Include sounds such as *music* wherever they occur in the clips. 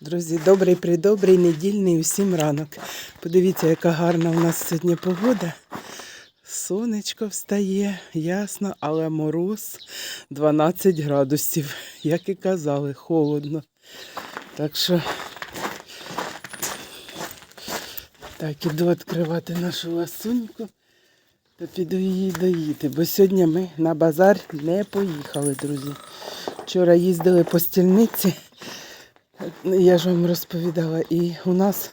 Друзі, добрий придобрий недільний усім ранок. Подивіться, яка гарна у нас сьогодні погода. Сонечко встає, ясно, але мороз 12 градусів. Як і казали, холодно. Так що так, іду відкривати нашу ласуньку та піду її доїти. Бо сьогодні ми на базар не поїхали, друзі. Вчора їздили по стільниці. Я ж вам розповідала, і у нас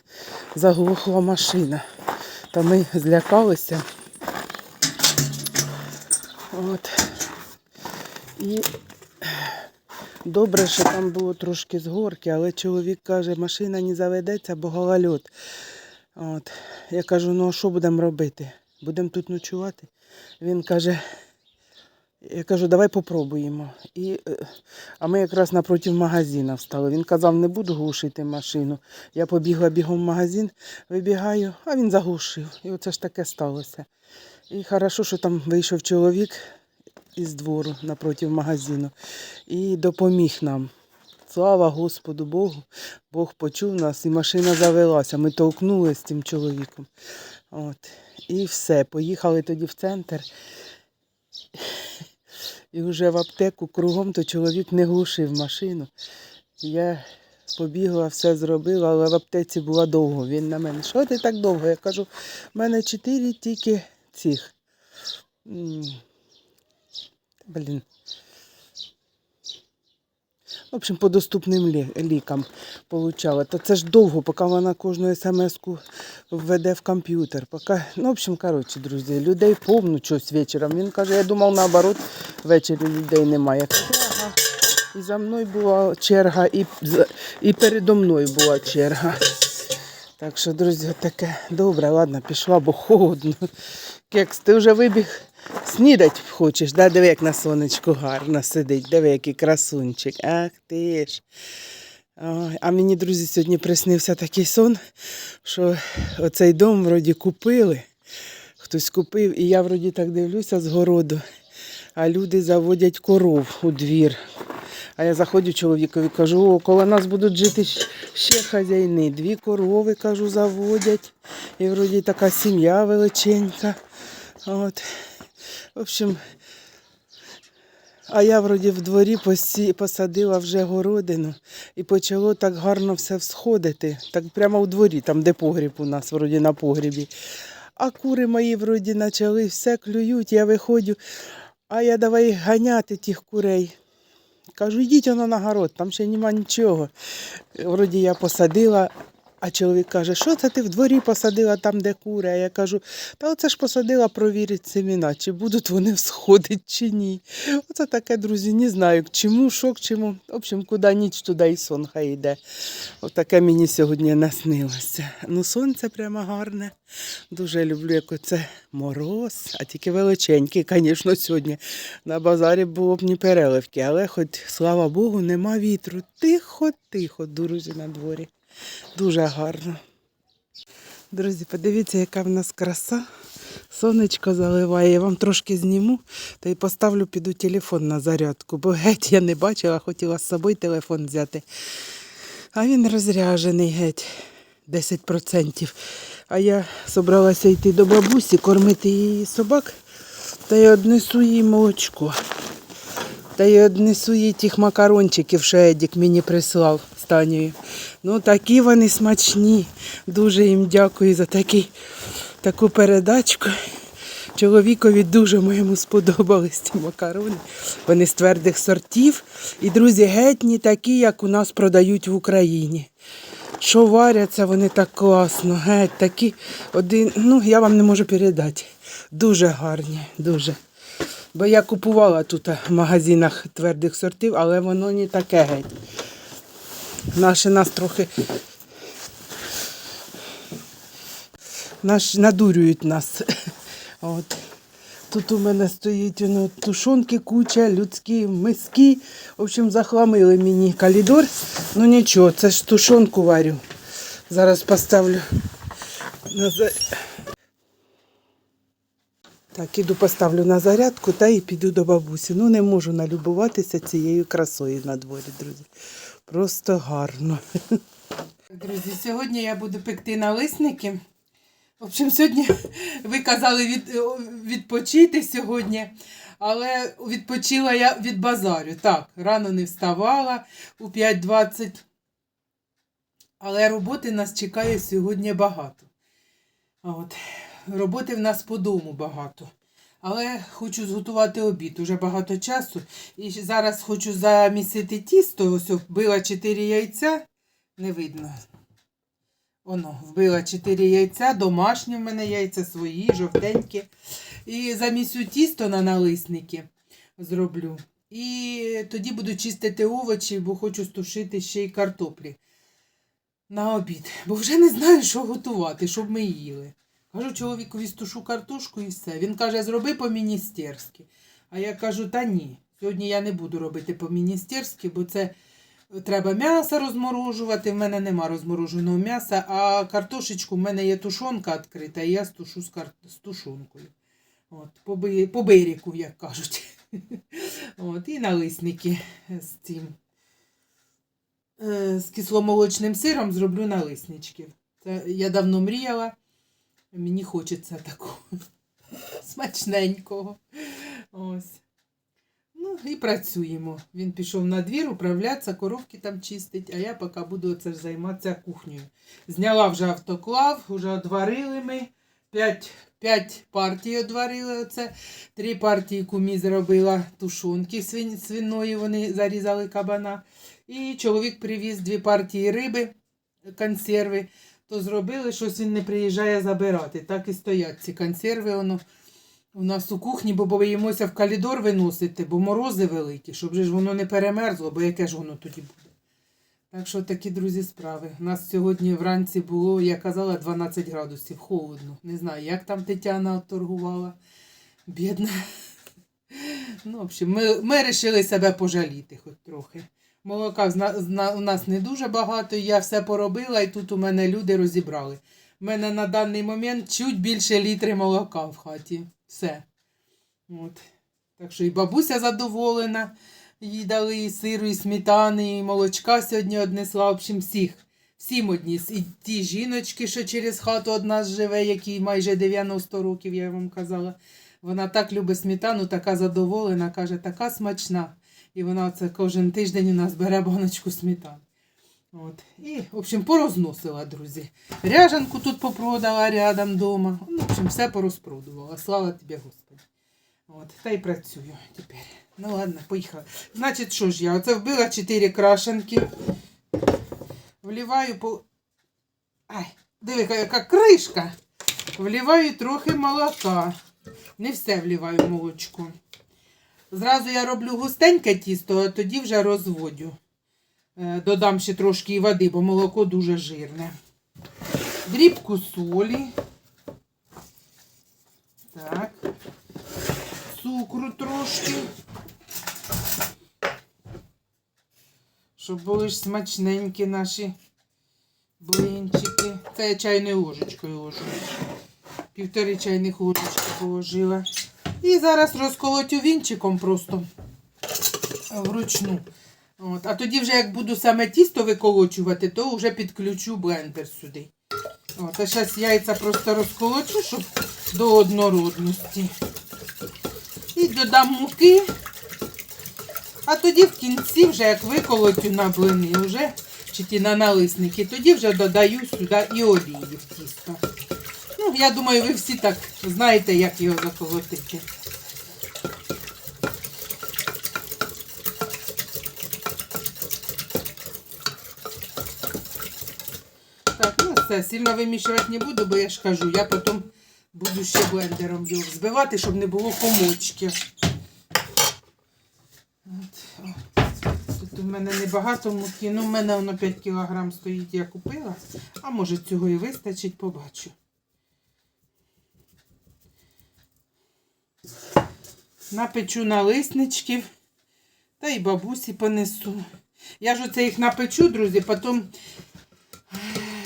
заглухла машина. Та ми злякалися. От. І добре, що там було трошки з горки, але чоловік каже, машина не заведеться, бо голольот. От. Я кажу, ну а що будемо робити? Будемо тут ночувати? Він каже, я кажу, давай попробуємо. І, е, а ми якраз напроти магазина встали. Він казав, не буду глушити машину. Я побігла бігом в магазин, вибігаю, а він заглушив. І оце ж таке сталося. І хорошо, що там вийшов чоловік із двору напроти магазину і допоміг нам. Слава Господу Богу, Бог почув нас і машина завелася. Ми толкнули з цим чоловіком. От. І все. Поїхали тоді в центр. І вже в аптеку кругом то чоловік не глушив машину. Я побігла, все зробила, але в аптеці була довго. Він на мене. Що ти так довго? Я кажу, в мене чотири тільки цих. Блін. В общем, по доступним лікам получала. Та це ж довго, поки вона кожну смс-ку введе в комп'ютер. Поки... Ну, в общем, коротше, друзі, людей повно щось вечором. Він каже, я думав, наоборот, ввечері людей немає. Черга. І за мною була черга, і, і передо мною була черга. Так що, друзі, таке добре, ладно, пішла, бо холодно. Кекс, ти вже вибіг снідать хочеш, да? диви, як на сонечку гарно сидить, диви, який красунчик. Ах ти ж. Ой, а мені, друзі, сьогодні приснився такий сон, що оцей дом вроді купили. Хтось купив, і я вроді так дивлюся з городу, а люди заводять коров у двір. А я заходжу чоловікові, кажу, о, коло нас будуть жити ще хазяїни. Дві корови, кажу, заводять. І вроді така сім'я величенька. От. В общем, а я вроді в дворі посі... посадила вже городину і почало так гарно все всходити. Так прямо у дворі, там де погріб у нас, вроді на погрібі. А кури мої вроді почали все клюють, я виходжу, а я давай ганяти тих курей. Кажу, йдіть воно на город, там ще нема нічого. Вроді я посадила, а чоловік каже, що це ти в дворі посадила там, де кури? А я кажу, та оце ж посадила провірити семіна, чи будуть вони всходити, чи ні. Оце таке, друзі, не знаю, к чому, що к чому. В общем, куди ніч, туди і сон хай йде. Отаке мені сьогодні наснилося. Ну, сонце прямо гарне. Дуже люблю, як оце мороз, а тільки величенький, звісно, сьогодні. На базарі було б ні переливки, але хоч, слава Богу, нема вітру. Тихо-тихо, друзі, на дворі. Дуже гарно. Друзі, подивіться, яка в нас краса. Сонечко заливає. Я вам трошки зніму та й поставлю піду телефон на зарядку, бо геть я не бачила, хотіла з собою телефон взяти. А він розряжений геть 10%. А я собралася йти до бабусі, кормити її собак, та й однесу їй молочко. Та й однесу їй тих макарончиків, що Едік мені прислав з Танією. Ну, такі вони смачні. Дуже їм дякую за такий, таку передачку. Чоловікові дуже моєму сподобались ці макарони. Вони з твердих сортів. І, друзі, геть не такі, як у нас продають в Україні. Що варяться вони так класно, геть такі один, ну я вам не можу передати. Дуже гарні, дуже. Бо я купувала тут в магазинах твердих сортів, але воно не таке геть. Наші нас трохи наш, надурюють нас. *laughs* От. Тут у мене стоїть ну, тушонки куча, людські миски. В общем, захламили мені калідор. Ну нічого, це ж тушонку варю. Зараз поставлю на за- Так, іду поставлю на зарядку та і піду до бабусі. Ну, не можу налюбуватися цією красою на дворі, друзі. Просто гарно. Друзі, сьогодні я буду пекти налисники. В общем, сьогодні ви казали від, відпочити сьогодні, але відпочила я від базарю. Так, рано не вставала у 5.20. Але роботи нас чекає сьогодні багато. От. Роботи в нас по дому багато. Але хочу зготувати обід. Уже багато часу. І зараз хочу замісити тісто. Ось вбила 4 яйця. Не видно. Оно, вбила 4 яйця, домашні в мене яйця свої, жовтенькі. І замісю тісто на налисники зроблю. І тоді буду чистити овочі, бо хочу стушити ще й картоплі на обід. Бо вже не знаю, що готувати, щоб ми їли. Кажу чоловікові стушу картошку і все. Він каже, зроби по-міністерськи. А я кажу, та ні. Сьогодні я не буду робити по-міністерськи, бо це треба м'ясо розморожувати. В мене нема розмороженого м'яса, а картошечку в мене є тушонка відкрита, і я стушу з, кар... з тушонкою. От, по, би... по бирику, як кажуть. *laughs* От, і налисники з цим. Е, З кисломолочним сиром зроблю налиснички. Це я давно мріяла. Мені хочеться такого *laughs* смачненького. Ось. Ну і працюємо. Він пішов на двір управлятися, коровки там чистить, а я поки буду оце ж займатися кухнею. Зняла вже автоклав, вже одварили ми. П'ять, п'ять партій одварили оце. Три партії кумі зробила тушонки свин, свиної, вони зарізали кабана. І чоловік привіз дві партії риби, консерви. То зробили, щось він не приїжджає забирати. Так і стоять ці консерви. Воно у нас у кухні, бо боїмося в калідор виносити, бо морози великі, щоб же ж воно не перемерзло, бо яке ж воно тоді буде. Так що такі, друзі, справи. У нас сьогодні вранці було, я казала, 12 градусів, холодно. Не знаю, як там Тетяна торгувала. Бідна. Ну, в ми, ми вирішили себе пожаліти хоч трохи. Молока у нас не дуже багато, я все поробила, і тут у мене люди розібрали. У мене на даний момент чуть більше літри молока в хаті. Все. От. Так що і бабуся задоволена. Їй дали і сиру, і сметани, і молочка сьогодні однесла. В общем, всіх. Всім одніс. І ті жіночки, що через хату од нас живе, якій майже 90 років, я вам казала. Вона так любить сметану, така задоволена, каже, така смачна. І вона це кожен тиждень у нас бере баночку сметани. От. І, в общем, порозносила, друзі. Ряжанку тут попродала рядом вдома. Ну, в общем, все порозпродувала. Слава тобі, Господи. От, та й працюю тепер. Ну ладно, поїхала. Значить, що ж я? Оце вбила 4 крашенки. Вливаю по. Ай, диви, яка кришка. Вливаю трохи молока. Не все вливаю молочко. Зразу я роблю густеньке тісто, а тоді вже розводю. Е, Додам ще трошки води, бо молоко дуже жирне. Дрібку солі. Так. Цукру трошки. Щоб були ж смачненькі наші блинчики. Це я чайною ложечкою ложу. Півтори чайних ложечки положила. І зараз розколотю вінчиком просто вручну. От. А тоді вже як буду саме тісто виколочувати, то вже підключу блендер сюди. От. А зараз яйця просто розколочу, щоб до однородності. І додам муки. А тоді в кінці, вже як виколотю на блини, вже, чи ті на налисники, тоді вже додаю сюди і олії в тісто. Я думаю, ви всі так знаєте, як його заколотити. Так, ну все, сильно вимішувати не буду, бо я ж кажу, я потім буду ще блендером його взбивати, щоб не було комочків. Тут у мене небагато муки, ну в мене воно 5 кг стоїть, я купила, а може цього і вистачить, побачу. Напечу налисничків та й бабусі понесу. Я ж оце їх напечу, друзі, потім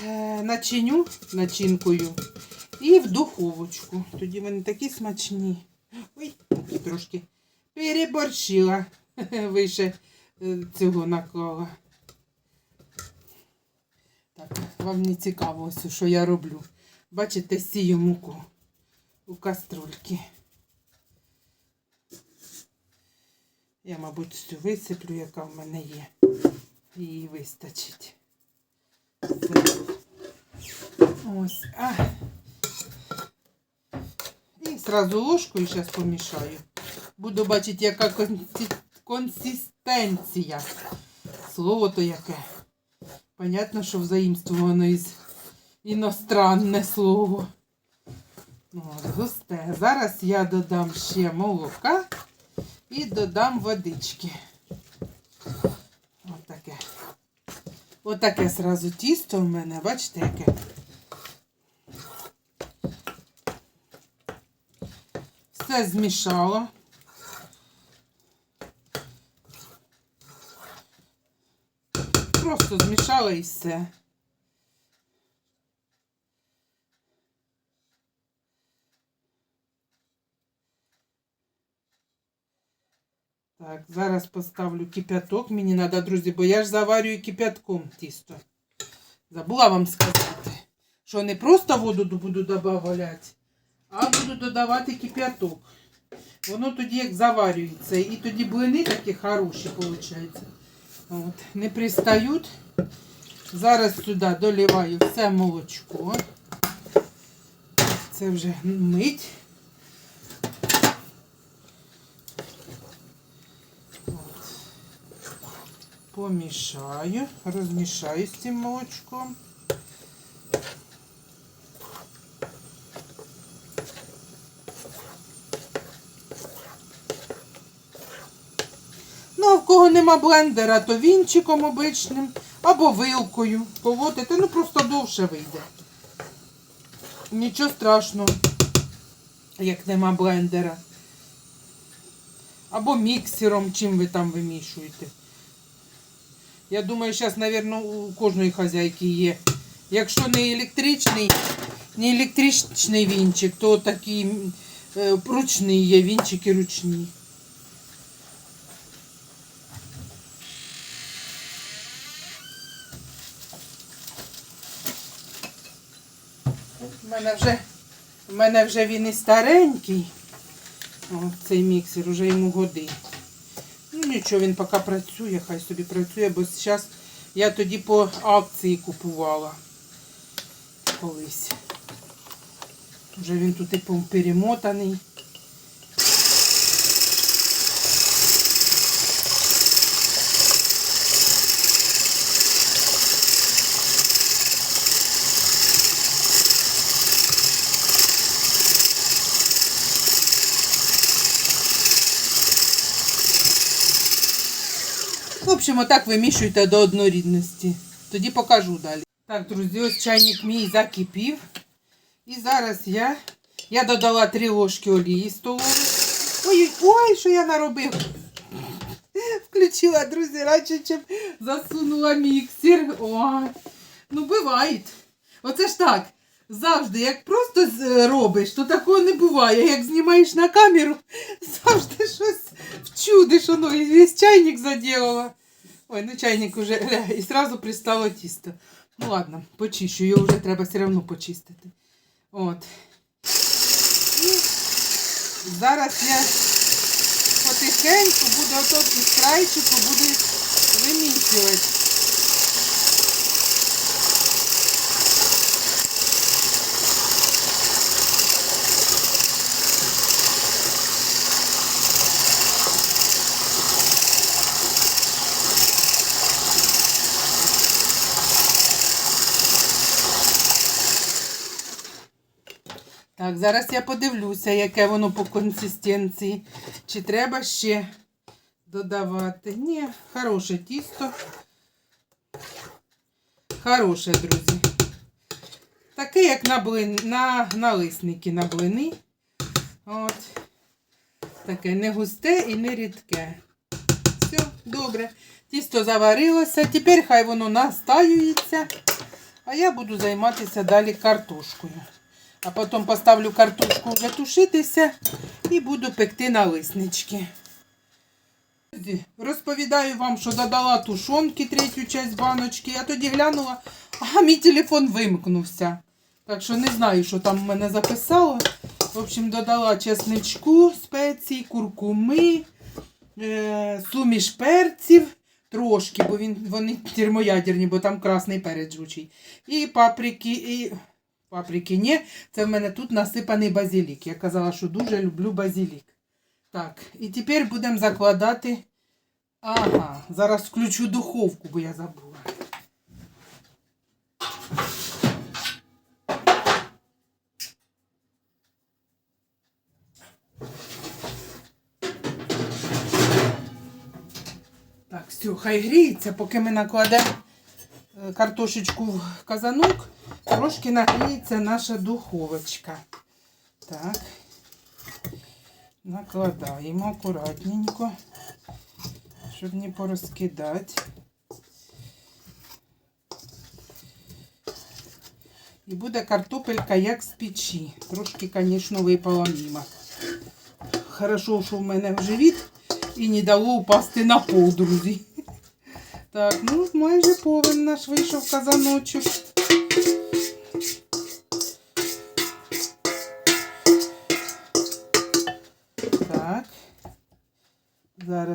е, начиню начинкою і в духовочку. Тоді вони такі смачні. Ой, трошки переборщила. *laughs* Вище е, цього наклала. Так, Вам не цікаво, що я роблю. Бачите, сію муку у каструльки. Я, мабуть, всю висиплю, яка в мене є. Її вистачить. Ось. А. І зразу ложкою зараз помішаю. Буду бачити, яка консистенція. Слово то яке. Понятно, що взаємствовано із іностранне слово. От, густе. Зараз я додам ще молока і додам водички. Отаке. Отаке сразу тісто в мене, бачите, яке. Все змішала. Просто змішала і все. Так, зараз поставлю кип'яток. Мені треба, друзі, бо я ж заварюю кип'ятком тісто. Забула вам сказати, що не просто воду буду додавати, а буду додавати кип'яток. Воно тоді як заварюється. І тоді блини такі хороші, виходить. От, не пристають. Зараз сюди доливаю все молочко. Це вже мить. Помішаю, розмішаю з цим молочком. Ну, а в кого нема блендера, то вінчиком обичним або вилкою поводити. Ну, просто довше вийде. Нічого страшного, як нема блендера. Або міксером, чим ви там вимішуєте. Я думаю, зараз, мабуть, у кожної хазяйки є. Якщо не електричний, не електричний вінчик, то такий е, ручний є, вінчики ручні. У мене вже, у мене вже він і старенький. О, цей міксер уже йому годить. Ну нічого, він поки працює, хай собі працює, бо зараз я тоді по акції купувала колись. Вже він тут і перемотаний. Общем, отак вимішуйте до однорідності. Тоді покажу далі. Так, друзі, ось чайник мій закипів. І зараз я, я додала 3 ложки олії столової. Ой, ой, що я наробив. Включила, друзі, радше, чим засунула міксер. Ой. Ну, буває. Оце ж так. Завжди, як просто робиш, то такого не буває. Як знімаєш на камеру, *laughs* завжди щось вчудиш, воно і весь чайник заділила. Ой, ну чайник уже *laughs* і одразу пристало тісто. Ну ладно, почищу, його вже треба все одно почистити. От. І зараз я потихеньку буду отут із крайчику буду вимісювати. Так, зараз я подивлюся, яке воно по консистенції. Чи треба ще додавати. Ні, хороше тісто. Хороше, друзі. Таке, як на блин, на налисники на блини. От. Таке не густе і не рідке. Все, добре. Тісто заварилося. Тепер хай воно настаюється. А я буду займатися далі картошкою. А потім поставлю картошку вже і буду пекти налиснички. Розповідаю вам, що додала тушонки третю часть баночки. Я тоді глянула, а А мій телефон вимкнувся. Так що не знаю, що там в мене записало. В общем, додала чесничку, спеції, куркуми, е, суміш перців. Трошки, бо він, вони термоядерні, бо там красний перець жучий. І паприки, і. Паприки ні. Це в мене тут насипаний базилік. Я казала, що дуже люблю базилік. Так, і тепер будемо закладати. Ага, зараз включу духовку, бо я забула. Так, все, хай гріється, поки ми накладемо е, картошечку в казанок, трошки нагріється наша духовочка. Так. Накладаємо акуратненько, щоб не порозкидати. І буде картопелька як з печі. Трошки, звісно, випала мимо. Хорошо, що в мене в живіт і не дало упасти на пол, друзі. Так, ну майже повен наш вийшов казаночок.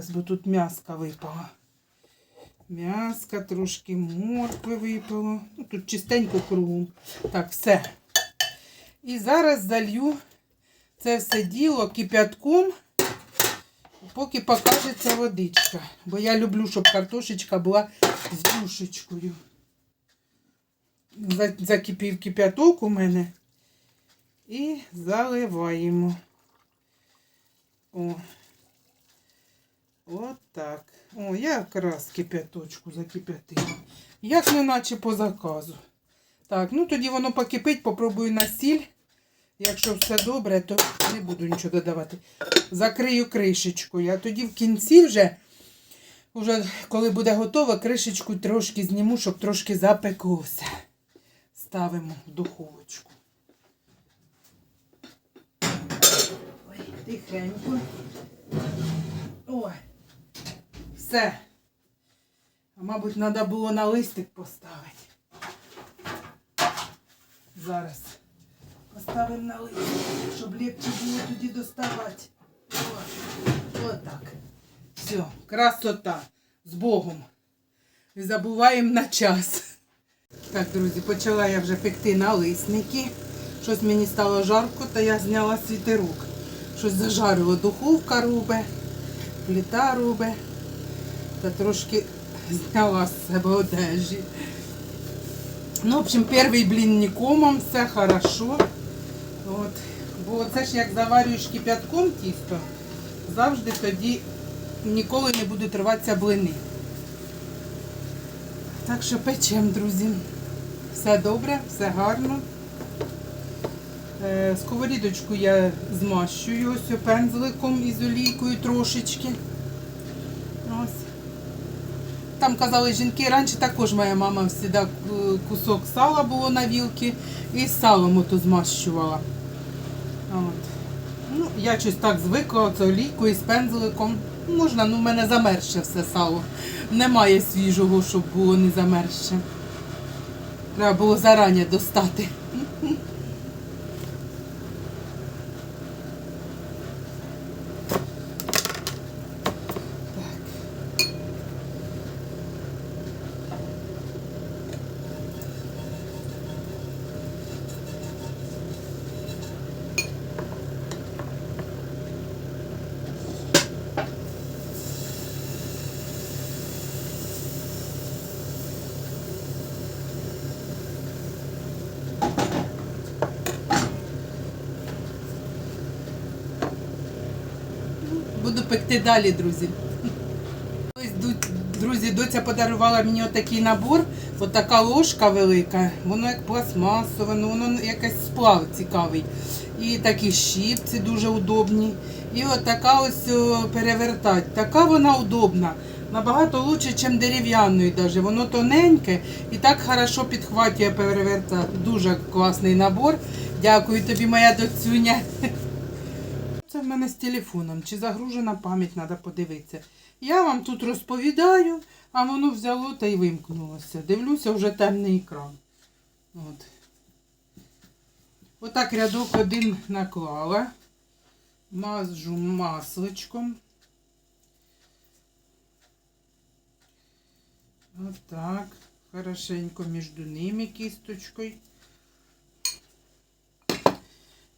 Зараз бо тут м'яска випала. М'яска, трошки моркви випало. Ну, тут чистенько кругом. Так, все. І зараз залью це все діло кип'ятком, поки покажеться водичка. Бо я люблю, щоб картошечка була з душечкою. За- Закипів кип'яток у мене. І заливаємо. О. От так. О, я якраз кип'яточку закип'ятила. Як не наче по заказу. Так, ну тоді воно покипить, попробую на сіль. Якщо все добре, то не буду нічого додавати. Закрию кришечкою. А тоді в кінці вже, вже коли буде готово, кришечку трошки зніму, щоб трошки запеклося. Ставимо в духовочку. Ой, тихенько. Ой. Все. А мабуть, треба було на листик поставити. Зараз поставимо на листик, щоб легче було тоді доставати. Отак. Все, красота. З Богом. Не забуваємо на час. Так, друзі, почала я вже пекти налисники. Щось мені стало жарко, та я зняла світерок. Щось зажарило, духовка рубе, плита рубе. Та трошки зняла з себе одежі. Ну, в общем, перший блін не комом, все хорошо. От. Бо це ж як заварюєш кип'ятком тісто, завжди тоді ніколи не будуть рватися блини. Так що печем, друзі. Все добре, все гарно. Е, Сковорідочку я змащую ось пензликом із олійкою трошечки. Там казали жінки, раніше також моя мама завжди кусок сала було на вілки і салом ото змащувала. От. Ну, я щось так звикла, оце олійкою з пензликом. Можна, ну в мене замерзше все сало. Немає свіжого, щоб було не замерзше. Треба було зарані достати. Пекти далі, друзі. Друзі, доця подарувала мені отакий набор, отака ложка велика, воно як пластмасове, ну воно якийсь сплав цікавий. І такі щіпці дуже удобні. І от така ось о, перевертать. Така вона удобна. Набагато краще, ніж дерев'яною даже. Воно тоненьке і так хорошо підхватує перевертати. Дуже класний набор. Дякую тобі, моя доцюня. В мене з телефоном. Чи загружена пам'ять, треба подивитися. Я вам тут розповідаю, а воно взяло та й вимкнулося. Дивлюся, вже темний екран. От. Отак рядок один наклала. Мажу масличком. Отак. Хорошенько між ними кисточкой.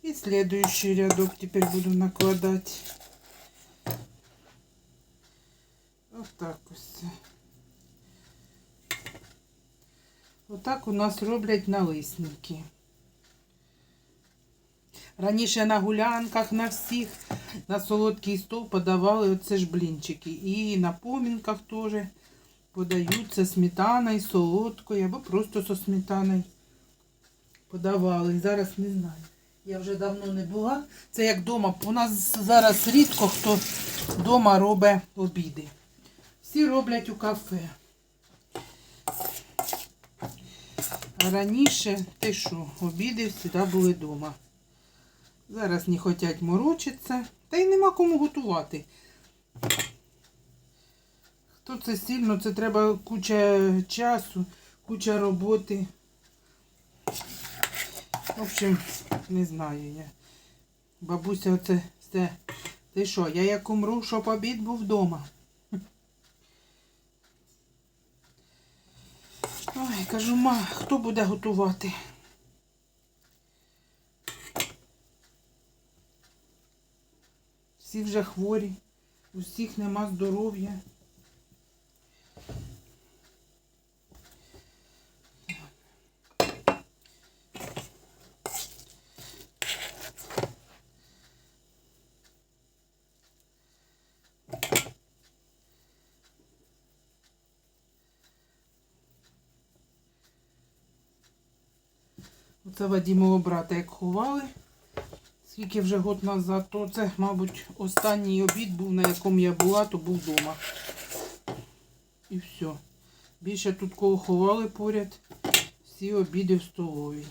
И следующий рядок теперь буду накладать. Вот так ось. Отак у нас роблять налисники. Раніше на гулянках, на всіх, на солодкий стол подавали оце ж блінчики. І на помінках теж подаються сметаною, солодкою або просто со сметаною подавали. Зараз не знаю. Я вже давно не була. Це як вдома. У нас зараз рідко хто вдома робить обіди. Всі роблять у кафе. Раніше ти що, обіди завжди були вдома. Зараз не хочуть морочитися, та й нема кому готувати. Хто це сильно, це треба куча часу, куча роботи. В общем, не знаю я. Бабуся оце все. Ти що, я як умру, щоб обід був вдома. Ой, кажу, ма, хто буде готувати? Всі вже хворі, у всіх нема здоров'я. Оце Вадімового брата як ховали. Скільки вже год назад, то це, мабуть, останній обід був, на якому я була, то був вдома. І все. Більше тут кого ховали поряд. Всі обіди в столовій.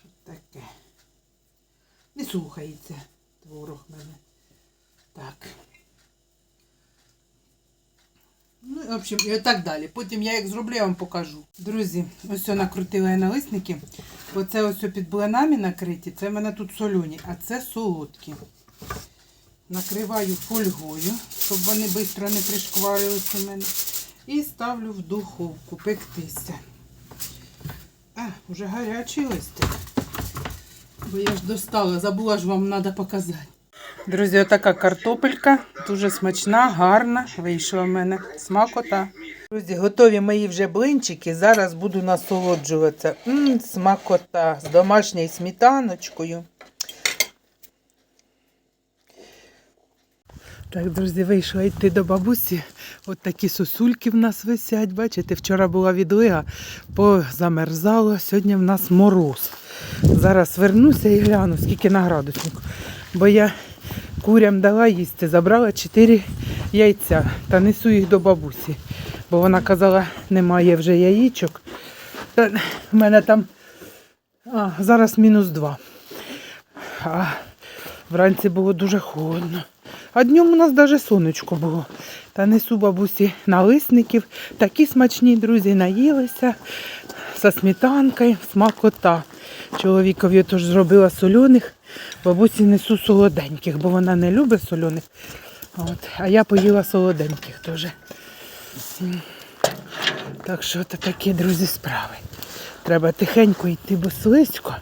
Що таке? Не слухається творог мене. Так. Ну, в общем, і так далі. Потім я як зроблю, я вам покажу. Друзі, ось накрутила я налисники. Оце ось під блинами накриті. Це в мене тут солюні, а це солодкі. Накриваю фольгою, щоб вони швидко не пришкварилися у мене. І ставлю в духовку пектися. А, вже гарячий листик. Бо я ж достала, забула ж вам треба показати. Друзі, отака картопелька, дуже смачна, гарна. Вийшла в мене смакота. Друзі, готові мої вже блинчики. Зараз буду насолоджуватися. М, смакота з домашньою сметаночкою. Так, друзі, вийшла йти до бабусі. От такі сосульки в нас висять. Бачите, вчора була відлига, позамерзало, сьогодні в нас мороз. Зараз вернуся і гляну, скільки на градуснику. Бо я курям дала їсти, забрала 4 яйця та несу їх до бабусі. Бо вона казала, немає вже яєчок. Та в мене там а, зараз мінус 2. А вранці було дуже холодно. А днем у нас навіть сонечко було. Та несу бабусі налисників. Такі смачні друзі наїлися со сметанкою, смакота. Чоловікові теж зробила соляних, бабусі несу солоденьких, бо вона не любить соляних. От. А я поїла солоденьких теж. Так що це такі, друзі, справи. Треба тихенько йти, бо слизько.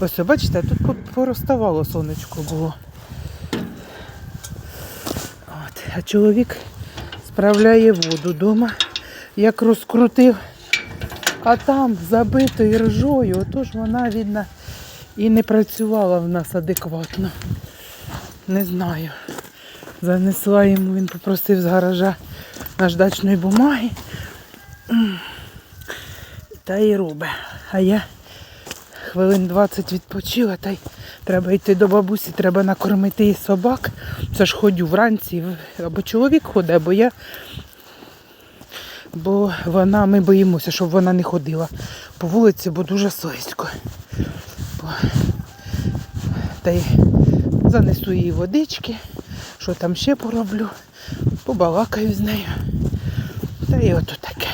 Ось, бачите, тут пороставало сонечко було. От. А чоловік справляє воду вдома, як розкрутив, а там забитою ржою, отож вона, видно, і не працювала в нас адекватно. Не знаю. Занесла йому, він попросив з гаража наждачної бумаги. Та й робить. А я хвилин 20 відпочила, та й треба йти до бабусі, треба накормити їй собак. Це ж ходю вранці, або чоловік ходить, або я. Бо вона, ми боїмося, щоб вона не ходила по вулиці, бо дуже слизько. Та й занесу їй водички, що там ще пороблю, побалакаю з нею. Та і ото таке.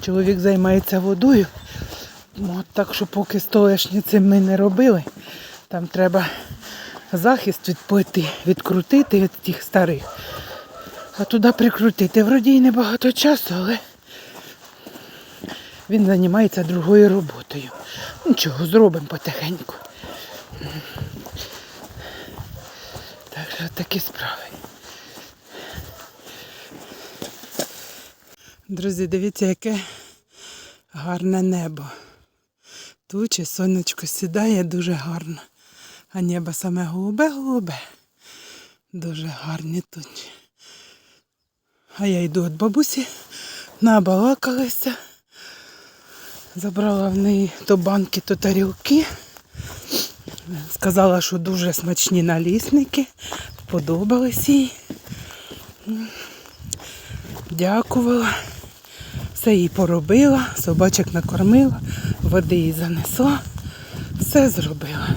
Чоловік займається водою. От так що поки столешниці ми не робили, там треба захист від плити, відкрутити від тих старих, а туди прикрутити. Вроді й небагато часу, але він займається другою роботою. Нічого, зробимо потихеньку. Так що такі справи. Друзі, дивіться, яке гарне небо. Тучі, сонечко сідає дуже гарно. А небо саме голубе-голубе. Дуже гарні тучі. А я йду від бабусі, набалакалася. Забрала в неї то банки, то тарілки. Сказала, що дуже смачні налісники. Подобались їй. Дякувала. Все їй поробила, собачок накормила, води їй занесла. Все зробила.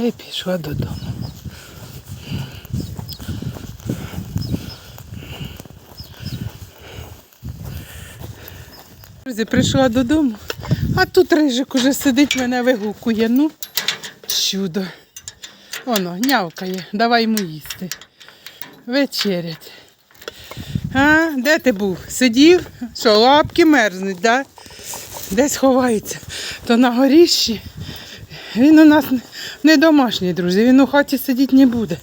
Та й пішла додому. Друзі, прийшла додому, а тут рижик уже сидить, мене вигукує. Ну, чудо. Воно, нявкає, давай йому їсти. Вечерять. А, де ти був? Сидів? Що, лапки мерзнуть, да? Десь ховається. То на горіщі. Він у нас не домашній, друзі, він у хаті сидіти не буде.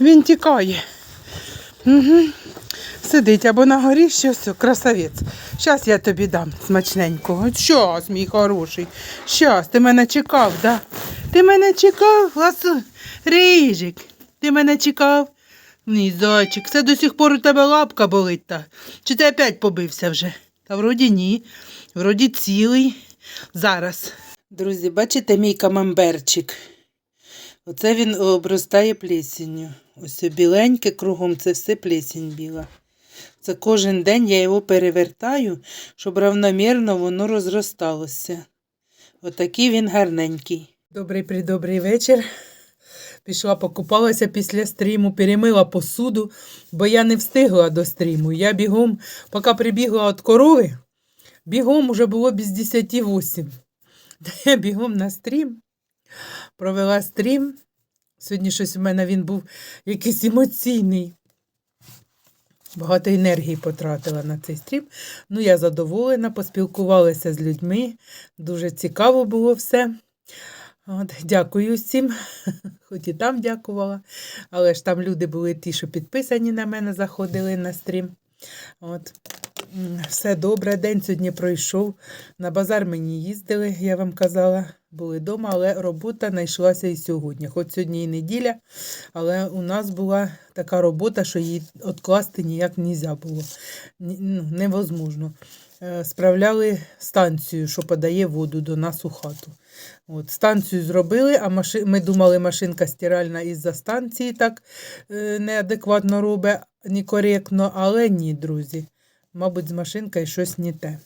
Він тікає. Угу. Сидить або на горіщі, ось, красавець. Щас я тобі дам смачненького. Щас, мій хороший. Щас, ти мене чекав, да? Ти мене чекав, ласу. Рижик, ти мене чекав. Ні, зайчик, це до сих пор у тебе лапка болить та. Чи ти опять побився вже? Та вроді ні. Вроді цілий. Зараз. Друзі, бачите мій камамберчик? Оце він обростає плесінню. Ось біленьке кругом, це все плесінь біла. Це кожен день я його перевертаю, щоб равномірно воно розросталося. Отакий він гарненький. Добрий придобрий вечір. Пішла покупалася після стріму, перемила посуду, бо я не встигла до стріму. Я бігом, поки прибігла від корови, бігом уже було без 10 8. *laughs* Я бігом на стрім, провела стрім. Сьогодні щось у мене він був якийсь емоційний. Багато енергії потратила на цей стрім. Ну, я задоволена, поспілкувалася з людьми. Дуже цікаво було все. От, дякую всім, *laughs* хоч і там дякувала. Але ж там люди були ті, що підписані на мене, заходили на стрім. От. Все добре, день сьогодні пройшов. На базар мені їздили, я вам казала, були вдома, але робота знайшлася і сьогодні. Хоч сьогодні і неділя, але у нас була така робота, що її відкласти ніяк не можна було. Ну, невозможно. Е, Справляли станцію, що подає воду до нас у хату. От, станцію зробили, а маши... ми думали, машинка стиральна із-за станції так е, неадекватно робить, некоректно, але ні, друзі. Мабуть, з машинкою щось не те.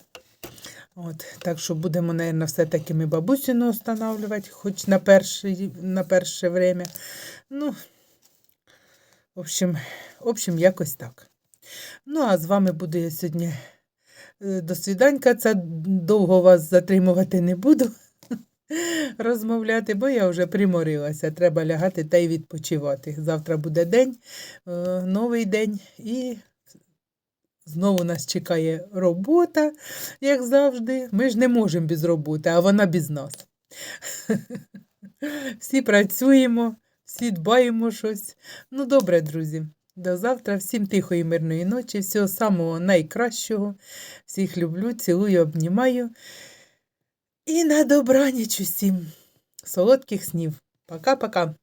От, так що будемо, мабуть, все-таки ми бабусину встановлювати, хоч на перше, на перше время. Ну, в общем, в общем, якось так. Ну, а з вами буду я сьогодні е, до свіданька. Це довго вас затримувати не буду *laughs* розмовляти, бо я вже приморилася. Треба лягати та й відпочивати. Завтра буде день, е, новий день, і знову нас чекає робота, як завжди. Ми ж не можемо без роботи, а вона без нас. *laughs* Всі працюємо, всі дбаємо щось. Ну, добре, друзі. До завтра. Всім тихої, мирної ночі, всього самого найкращого. Всіх люблю, цілую, обнімаю. І на добраніч усім. Солодких снів. Пока-пока.